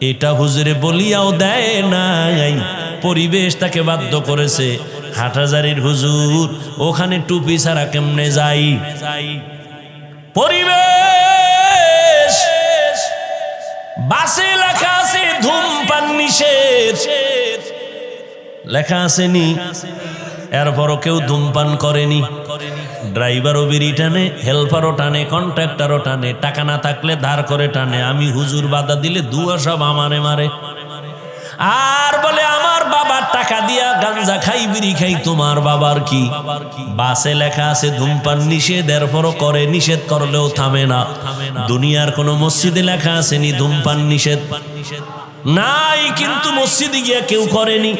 এটা হুজুরে বলিয়াও দেয় নাই। পরিবেশ তাকে বাধ্য করেছে। হাটাজারির হুজুর, ওখানে টুপি ছাড়া কেমনে যাই? পরিবেশ! বাসে লেখা আছে, ধূমপান নিষেধ। লেখা আছে নি? এরপরও কেউ ধূমপান করেনি। ড্রাইভারও বিড়ি টানে, হেল্পারও টানে, কন্ট্রাক্টরও টানে, টাকা না থাকলে ধার করে টানে। আমি হুজুর বাধা দিলে দুয়া সব আমারে মারে। আর বলে, আমার বাবার টাকা দিয়া গাঞ্জা খাই, বিড়ি খাই, তোমার বাবার কি? বাসে লেখা আছে, ধূমপান নিষেধ, এরপরও করে, নিষেধ করলেও থামে না। দুনিয়ার কোন মসজিদে লেখা আছে নি ধূমপান নিষেধ। নাই কিন্তু মসজিদে গিয়া কেউ করেনি।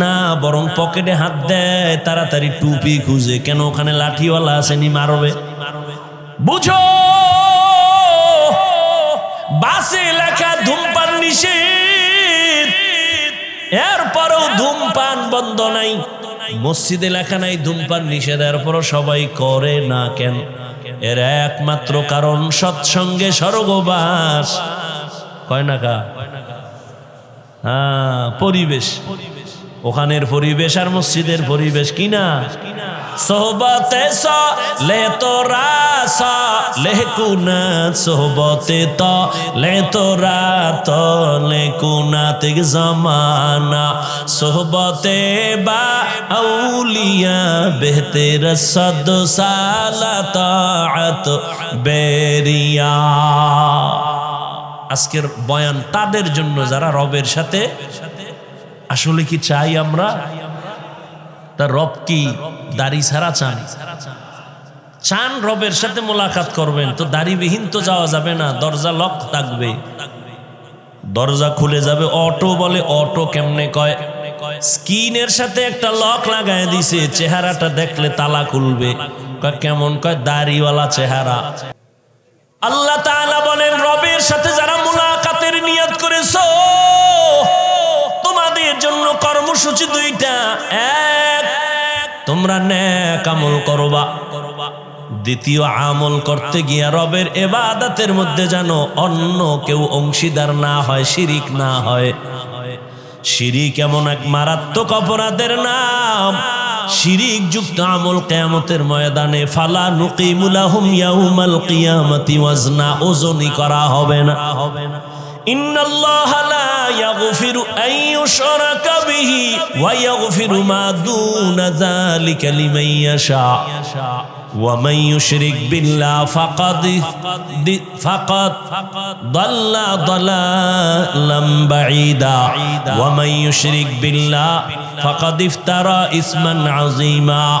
না, বরং পকেটে হাত দেয়, তাড়াতাড়ি টুপি খুঁজে। কেন ওখানে লাঠিওয়ালা আসেনি মারবে? বুঝো, বাসে লেখা ধূমপান নিষেধ। এরপরও ধূমপান বন্ধ নাই। মসজিদে লেখা নাই ধূমপান নিষেধ, এরপরও সবাই করে না কেন? এর একমাত্র কারণ সৎসঙ্গে স্বর্গবাস। কয় না কা পরিবেশ। ওখানের পরিবেশ আর মসজিদের পরিবেশ কিনা সোহবতে লে তোরা স সোহবতে ত, লে তোরা ত, লে কুনা তিক জমানা। সোহবতে বা আউলিয়া বেহতের সদ সালাত বেরিয়া। আজকের বয়ান তাদের জন্য যারা রবের সাথে, আসলে কি চাই আমরা? তার রব কি দাড়ি ছাড়া চান? চান রবের সাথে মোলাকাত করবেন, তো দাড়িবিহীন তো যাওয়া যাবে না, দরজা লক থাকবে। দরজা খুলে যাবে, অটো বলে, অটো কেমনে কয়? স্কিনের সাথে একটা লক লাগায় দিছে, চেহারাটা দেখলে তালা খুলবে। কেমন কয়? দাড়িওয়ালা চেহারা। আল্লাহ বলেন, রবের সাথে যারা মুলাকাতের নিয়ত করেছ? তোমাদের জন্য কর্মসূচি দুইটা। এক, তোমরা ন্যাক আমল করবা। দ্বিতীয় আমল করতে গিয়া রবের এবাদাতের মধ্যে যেন অন্য কেউ অংশীদার না হয়, শিরিক না হয়। শিরিক এমন এক মারাত্মক অপরাধের নাম। শিরিক যুক্ত আমল কেয়ামতের ময়দানে, ফালা নুকিমুলাহুম ইয়াউমাল কিয়ামতি ওয়াজনা, ওজনই করা হবে না হবে না। ان الله لا يغفر ان يشرك به ويغفر ما دون ذلك لمن يشاء ومن يشرك بالله فقد فقد ضل ضلالا بعيدا ومن يشرك بالله فقد افترى اثما عظيما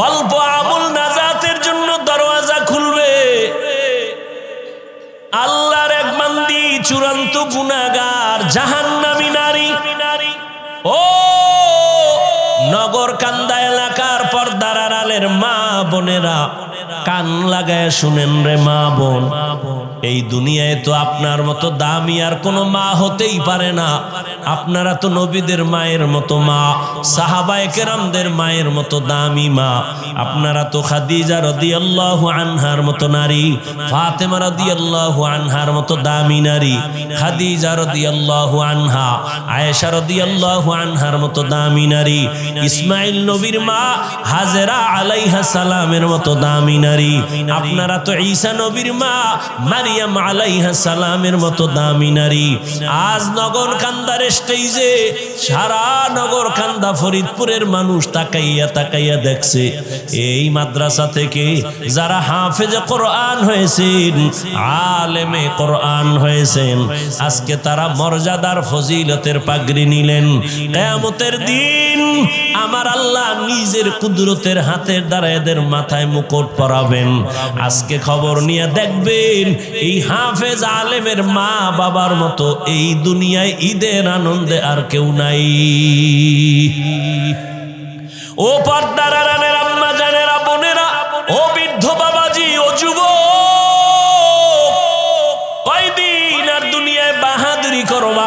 অল্প আমল নাজাতের জন্য দরওয়াজা খুলবে। আল্লাহর এক বান্দি চূড়ান্ত গুনাগার জাহান্নামী নারী। ও নগর কান্দা এলাকার পর্দার আড়ালের মা বোনেরা কান লাগায় শুনেন রে মা বোন। এই দুনিয়ায় তো আপনার মতো দামি আর কোনো মা হতেই পারে না। আপনারা তো নবীদের মায়ের মতো মা, সাহাবায়ে কেরামদের মায়ের মতো দামি মা। আপনারা তো খাদিজা রাদিয়াল্লাহু আনহার মতো নারী, ফাতেমা রাদিয়াল্লাহু আনহার মতো দামি নারী, খাদিজা রাদিয়াল্লাহু আনহা, আয়েশা রাদিয়াল্লাহু আনহার মতো দামি নারী, ইসমাইল নবীর মা হাজেরা আলাইহা সালামের মতো দামি নারী। আপনারা তো ঈসা নবীর মা, মারিয়াম আলাইহা সালামের মতো দামি নারী। আজ নগর কান্দার স্টেজে সারা নগর কান্দা ফরিদপুরের মানুষ তাকাইয়া তাকাইয়া দেখছে। এই মাদ্রাসা থেকে যারা হাফেজে কোরআন হয়েছেন, আলেমে কোরআন হয়েছেন, আজকে তারা মর্যাদার ফজিলতের পাগড়ি নিলেন। কেয়ামতের দিন আমার আল্লাহ নিজের কুদরতের হাতের দ্বারা এদের মাথায় মুকুট পরাবেন আজকে খবর নিয়ে দেখবেন, এই হাফেজ আলেমের মা বাবার মতো এই দুনিয়ায় ঈদের আনন্দে আর কেউ নাই। ও পর্দার রানের আম্মা জানেরা বোনেরা, ও বৃদ্ধ বাবাজি, ও যুব কয়দিন আর দুনিয়ায় বাহাদুরি করবা?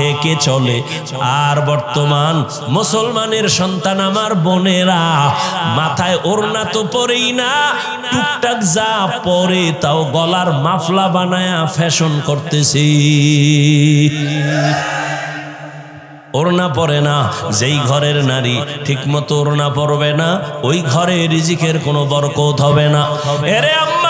ঢেকে চলে। আর বর্তমান মুসলমানের সন্তান আমার বোনেরা, মাথায় ওড়না তো পরেই না, টুকটাক যা পরে তাও গলার মাফলা বানায়া ফ্যাশন করতেছি। ওড়না পরে না, যেই ঘরের নারী ঠিক মতো ওড়না পরবে না, ওই ঘরে রিজিকের কোনো বরকত হবে না। এরে আম্মা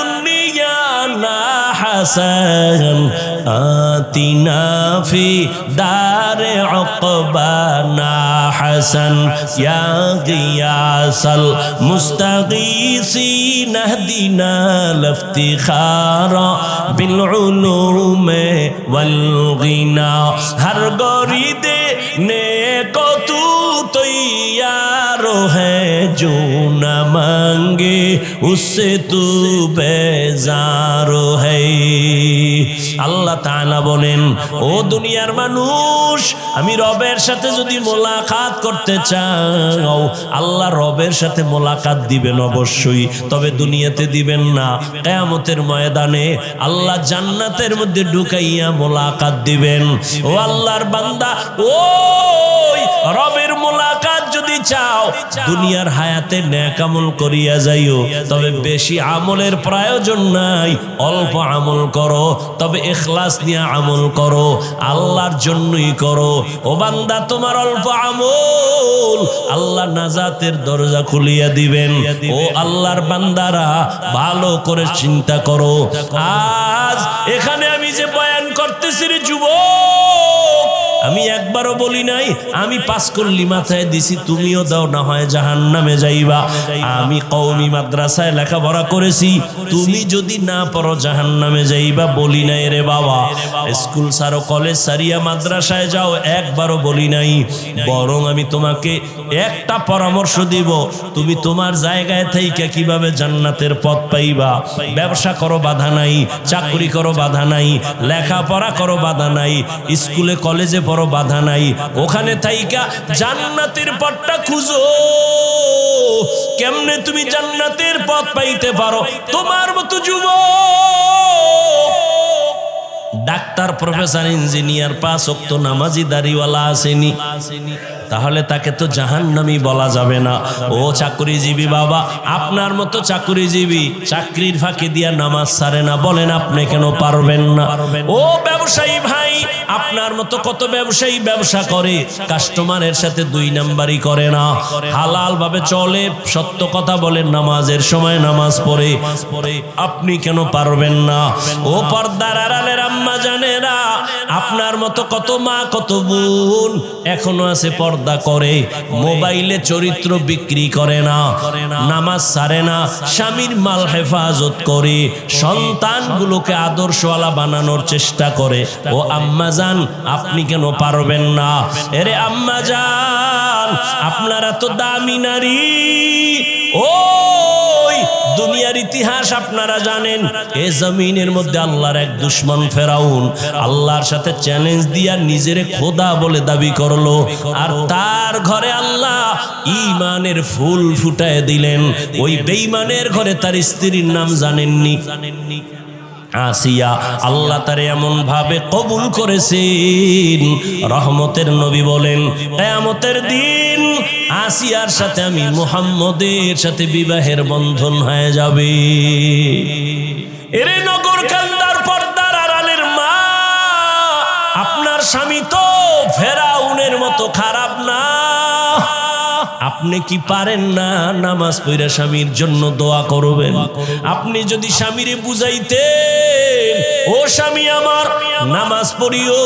حسن آتنا في دار عقبانا حسن. يا غياس المستغيثين اهدنا الافتخار بالعلوم والغنى هر غريب नेको तू तैयार है जो न मांगे उससे तू बेजार है আল্লাহ তাআলা বলেন, ও দুনিয়ার মানুষ, আমি রবের সাথে যদি মোলাকাত করতে চাও, আল্লাহ রবের সাথে মোলাকাত দিবেন অবশ্যই, তবে দুনিয়াতে দিবেন না। কেয়ামতের ময়দানে আল্লাহ জান্নাতের মধ্যে ঢুকাইয়া মোলাকাত দিবেন। ও আল্লাহর বান্দা, ও রবের মোলাকাত যদি চাও, দুনিয়ার হায়াতে ন্যাকামল করিয়া যাইও। তবে বেশি আমলের প্রয়োজন নাই, অল্প আমল করো, তবে এখলাস নিয়ে আমল করো, আল্লাহর জন্যই করো। ও বান্দা, তোমার অল্প আমল আল্লাহ নাজাতের দরজা খুলিয়া দিবেন। ও আল্লাহর বান্দারা, ভালো করে চিন্তা করো। আজ এখানে আমি যে বয়ান করতেছি যুবক আমি একবারও বলি নাই, আমি পাস করলি, মাথায় দিছি, তুমিও দাও, না হয় জাহান নামে যাইবা। আমি কৌমি মাদ্রাসায় লেখাপড়া করেছি, তুমি যদি না পড়ো জাহান নামে যাইবা, বলি নাই রে বাবা। স্কুল সারো কলেজ সারিয়া মাদ্রাসায় যাও, একবারও বলি নাই। বরং আমি তোমাকে একটা পরামর্শ দিব, তুমি তোমার জায়গায় থেকে কীভাবে জান্নাতের পথ পাইবা। ব্যবসা করো, বাধা নাই, চাকরি করো, বাধা নাই, লেখাপড়া করো, বাধা নাই, স্কুলে, কলেজে পড়ো বাধা নাই। ওখানে থাইকা জান্নাতের পথটা খুঁজো। কেমনে তুমি জান্নাতের পথ পাইতে পারো? তোমার মতো যুবক। ডাক্তার, প্রফেসর, ইঞ্জিনিয়ার, পাঁচ অক্ত নামাজি, দাড়িওয়ালা আসেনি। তাহলে তাকে তো জাহান্নামি বলা যাবে না। ও চাকরিজীবী বাবা, আপনার মতো চাকরিজীবী চাকরির ফাঁকে দিয়া নামাজ সারে না। বলেন, আপনি কেন পারবেন না? ও ব্যবসায়ী ভাই আপনার মতো কত ব্যবসায়ী ব্যবসা করে, কাস্টমারের সাথে দুই নাম্বারই করে না। হালাল ভাবে চলে, সত্য কথা বলেন নামাজের সময় নামাজ পড়ে। আপনি কেন পারবেন না? ও পর্দার আড়ালের আম্মা জানেরা, আপনার মতো কত মা, কত বোন এখনও আছে পর্দা করে, মোবাইলে চরিত্র বিক্রি করে না, নামাজ সারে না, স্বামীর মাল হেফাজত করে, সন্তানগুলোকে আদর্শওয়ালা বানানোর চেষ্টা করে। ও আম্মা যান আপনি কেন পারবেন না? এরে আম্মা যান আপনারা তো দামি নারী। ওই দুনিয়ার ইতিহাস আপনারা জানেন। এ জমিনের মধ্যে আল্লাহর এক দুশ্মন ফেরাউন, আল্লাহর সাথে চ্যালেঞ্জ দিয়া নিজের খোদা বলে দাবি করল। আর তার ঘরে আল্লাহ ইমানের ফুল ফুটায় দিলেন। ওই বেঈমানের ঘরে তার স্ত্রীর নাম জানেননি জানেননি। আসিয়া আল্লাহ তারে এমন ভাবে কবুল করেছেন। রহমতের নবী বলেন, কেয়ামতের দিন আসিয়ার সাথে আমি মুহাম্মদের সাথে বিবাহের বন্ধন হয়ে যাবে। এরে নগর কান্দার পর্দার আড়ালের মা, আপনার স্বামী তো ফেরাউনের মতো খারাপ না। আপনি কি পারেন না নামাজ পড়া স্বামীর জন্য দোয়া করবেন? আপনি যদি স্বামীরে বুঝাইতেন ও স্বামী আমার, নামাজ পড়িও।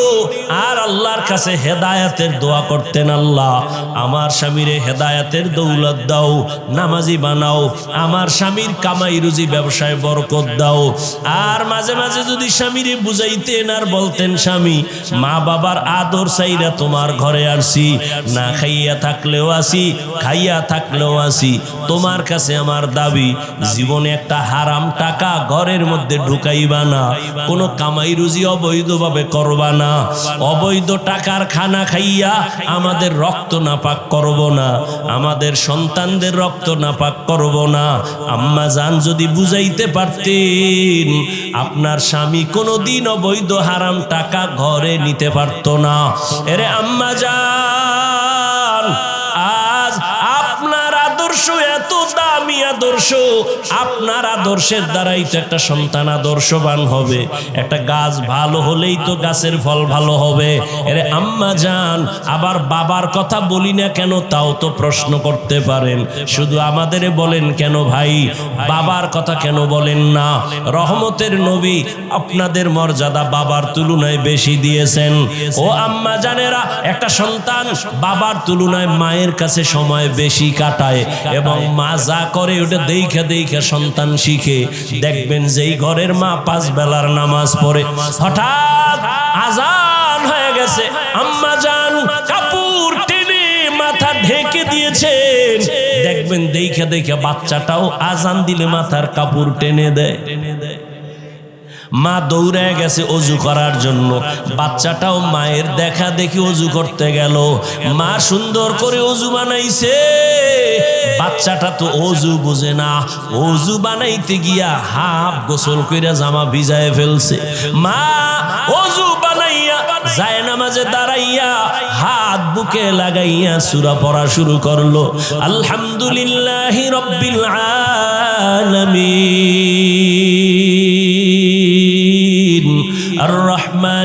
আর আল্লাহর কাছে হেদায়াতের দোয়া করতেন আল্লাহ। আমার স্বামীরে হেদায়াতের দৌলত দাও, নামাজি বানাও। আমার স্বামীর কামাই রুজি ব্যবসায় বরকত দাও। আর মাঝে মাঝে যদি স্বামীরে বুঝাইতেন আর বলতেন, স্বামী, মা বাবার আদর চাইরা তোমার ঘরে আসি। না খাইয়া থাকলেও আসি, খাইয়া থাকলেও আসি। তোমার কাছে আমার দাবি, জীবনে একটা হারাম টাকা ঘরের মধ্যে ঢুকাইবা না। কোনো কামাই রুজি অবৈধভাবে করবা না। অবৈধ টাকার খানা খাইয়া আমাদের রক্ত নাপাক করব না। আমাদের সন্তানদের রক্ত নাপাক করব না। আম্মা জান যদি বুঝাইতে পারতেন, আপনার স্বামী কোনোদিন অবৈধ হারাম টাকা ঘরে নিতে পারতো না। এরে আম্মা জান! আদর্শ, এত দামি আদর্শ। আপনার আদর্শের দ্বারাই তো একটা সন্তান আদর্শবান হবে। একটা গাছ ভালো হলেই তো গাছের ফল ভালো হবে। এরে আম্মা যান, আবার বাবার কথা বলি না কেন? তাও তো প্রশ্ন করতে পারেন। শুধু আমাদের বলেন কেন ভাই? বাবার কথা কেন বলেন না? রহমতের নবী আপনাদের মর্যাদা বাবার তুলনায় বেশি দিয়েছেন। ও আম্মা জানেরা, একটা সন্তান বাবার তুলনায় মায়ের কাছে সময় বেশি কাটায়। এবং মা যা করে ওটা দেখে দেখে সন্তান শিখে। দেখবেন যেই ঘরের মা পাঁচ বেলার নামাজ পড়ে। হঠাৎ আজান হয়ে গেছে। আম্মা জান কাপড় টেনে মাথা ঢেকে দিয়েছেন। দেখবেন দেখে দেখে বাচ্চাটাও আজান দিলে মাথার কাপড় টেনে দেয় টেনে দেয়। মা দৌড়ে গেছে অজু করার জন্য। বাচ্চাটাও মায়ের দেখা দেখি অজু করতে গেল। মা সুন্দর করে অজু বানাইছে। বাচ্চাটা তো অজু বুঝে না। অজু বানাইতে গিয়া হাফ গোসল কইরা জামা ভিজায় ফেলছে। মা, অজু বানাইয়া যায় নামাজে দাঁড়াইয়া হাত বুকে লাগাইয়া সুরা পড়া শুরু করল। আলহামদুলিল্লাহ রব্বিল আলামিন।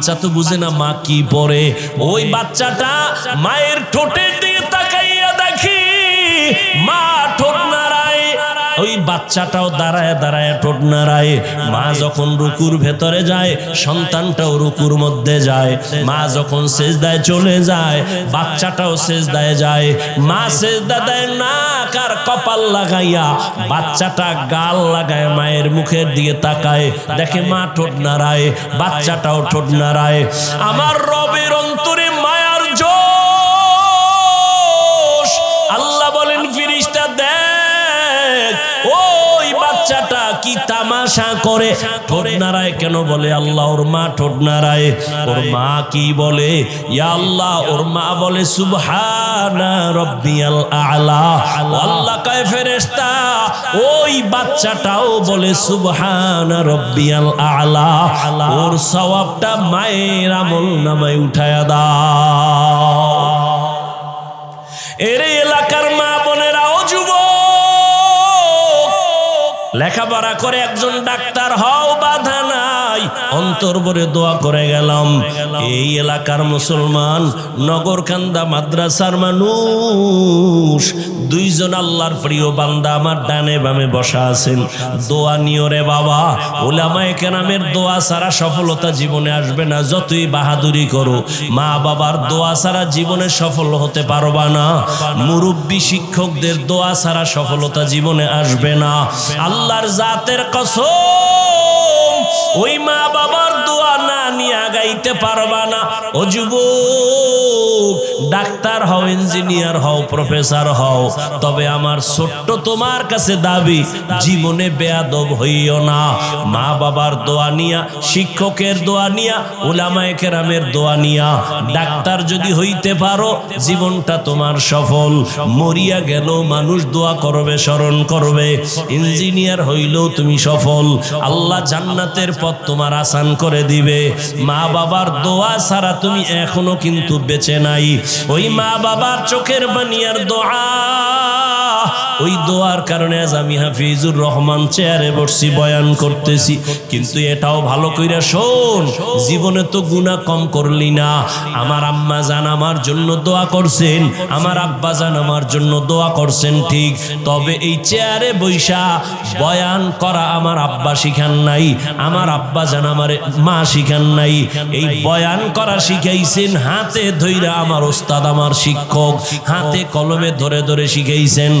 বাচ্চা তো বুঝে না মা কি পরে। ওই বাচ্চাটা মায়ের ঠোঁটের দিকে তাকাইয়া দেখি, মা ঠোঁট নাড়ায় ওই বাচ্চাটাও দাঁড়ায় দাঁড়ায় ঠোঁট নাড়ায় মা যখন রুকুর ভেতরে যায়, সন্তানটাও রুকুর মধ্যে যায়। মা যখন সেজদায় চলে যায়, বাচ্চাটাও সেজদায় যায়। মা সেজদা দেয় না কার কপাল লাগাইয়া বাচ্চাটা গাল লাগায় মায়ের মুখের দিকে তাকায়। দেখে মা ঠোঁট নাড়ায় বাচ্চাটাও ঠোঁট নাড়ায় আমার রবের অন্তরে কি তামাশা করে? ঠোঁট নাড়ায় কেন বলে? আল্লাহ ওর মা ঠোঁট নাড়ায়। ওর মা কি বলে? ইয়া আল্লাহ, ওর মা বলে, সুবহানা রব্বিয়াল আলা। আল্লাহ কয়, ফেরেশতা, ওই বাচ্চাটাও বলে, সুবহানা রব্বিয়াল আলা। ওর সওয়াবটা মায়ের আমল নামায় উঠায়া দাও। এর এলাকার মা বোনেরা, ও যুবক! লেখাপড়া করে একজন ডাক্তার হও, বাধা নাই। অন্তর ভরে দোয়া করে গেলাম। এই এলাকার মুসলমান, নগরকান্দা মাদ্রাসার মানুষ, দুইজন আল্লাহর প্রিয় বান্দা আমার ডানে বামে বসা আছেন। দোয়া নিও রে বাবা। ওলামায়ে কেরামের দোয়া ছাড়া সফলতা জীবনে আসবে না, যতই বাহাদুরি করো। মা বাবার দোয়া ছাড়া জীবনে সফল হতে পারবা না। মুরব্বী শিক্ষকদের দোয়া ছাড়া সফলতা জীবনে আসবে না। আল্লাহর জাতের কসম ওই মা বাবার দোয়া না নিয়ে গাইতে পারবা না। ও যুবক, ডাক্তার হও, ইঞ্জিনিয়ার হও, প্রফেসর হও। তবে আমার ছোট্ট তোমার কাছে দাবি, জীবনে বেয়াদব হইও না। মা বাবার শিক্ষকের ওলামায়ে কেরামের ডাক্তার যদি হইতে পারো, জীবনটা তোমার সফল। মরিয়া গেল, মানুষ দোয়া করবে, স্মরণ করবে। ইঞ্জিনিয়ার হইলেও তুমি সফল। আল্লাহ জান্নাতের পথ তোমার আসান করে দিবে। মা বাবার দোয়া ছাড়া তুমি এখনও কিন্তু বেঁচে নাই। ওই মা বাবার চোখের বানিয়ার দোয়া ওই দোয়ার কারণে আজ আমি হাফিজুর রহমান চেয়ারে বসছি, বয়ান করতেছি। কিন্তু এটাও ভালো কইরা শোন, জীবনে তো গুণা কম করলি না। আমার আম্মা জান আমার জন্য দোয়া করছেন, আমার আব্বা জান আমার জন্য দোয়া করছেন ঠিক। তবে এই চেয়ারে বৈশা বয়ান করা আমার আব্বা শিখান নাই, আমার আব্বা জান আমার মা শিখান নাই। এই বয়ান করা শিখাইছেন, হাতে ধইরা আমার ওস্তাদ আমার শিক্ষক, হাতে কলমে ধরে ধরে শিখাইছেন।